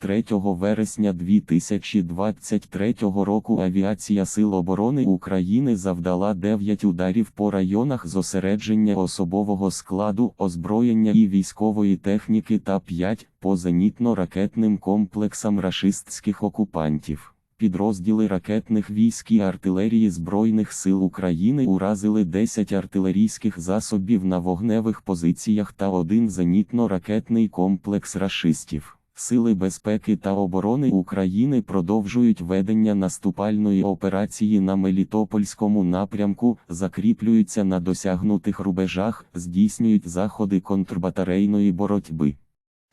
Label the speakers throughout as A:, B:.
A: 3 вересня 2023 року Авіація Сил оборони України завдала 9 ударів по районах зосередження особового складу, озброєння і військової техніки та 5 по зенітно-ракетним комплексам рашистських окупантів. Підрозділи ракетних військ і артилерії Збройних сил України уразили 10 артилерійських засобів на вогневих позиціях та один зенітно-ракетний комплекс рашистів. Сили безпеки та оборони України продовжують ведення наступальної операції на Мелітопольському напрямку, закріплюються на досягнутих рубежах, здійснюють заходи контрбатарейної боротьби.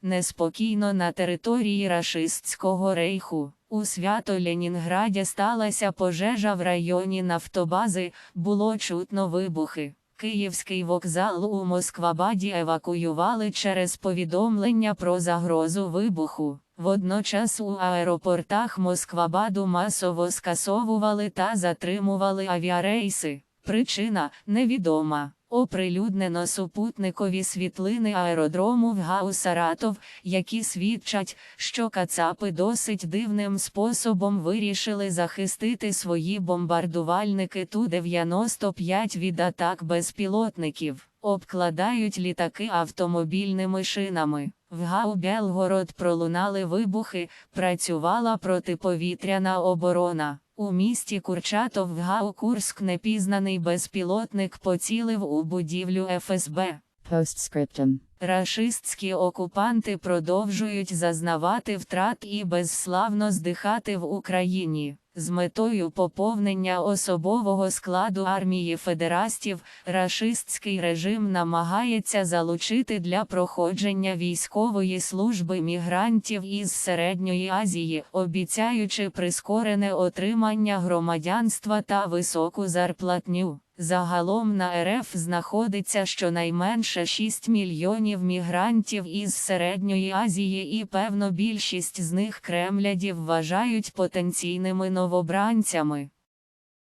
B: Неспокійно на території рашистського рейху. У свято Ленінграді сталася пожежа в районі нафтобази, було чутно вибухи. Київський вокзал у Москвабаді евакуювали через повідомлення про загрозу вибуху. Водночас у аеропортах Москвабаду масово скасовували та затримували авіарейси. Причина невідома. Оприлюднено супутникові світлини аеродрому в Гау Саратов, які свідчать, що кацапи досить дивним способом вирішили захистити свої бомбардувальники Ту-95 від атак безпілотників, обкладають літаки автомобільними шинами. В Гау Белгород пролунали вибухи, працювала протиповітряна оборона. У місті Курчатов в Гау Курск непізнаний безпілотник поцілив у будівлю ФСБ.
C: Постскриптум.
B: Рашистські окупанти продовжують зазнавати втрат і безславно здихати в Україні. З метою поповнення особового складу армії федерастів, рашистський режим намагається залучити для проходження військової служби мігрантів із Середньої Азії, обіцяючи прискорене отримання громадянства та високу зарплатню. Загалом на РФ знаходиться щонайменше 6 мільйонів мігрантів із Середньої Азії і певно більшість з них кремлядів вважають потенційними новобранцями.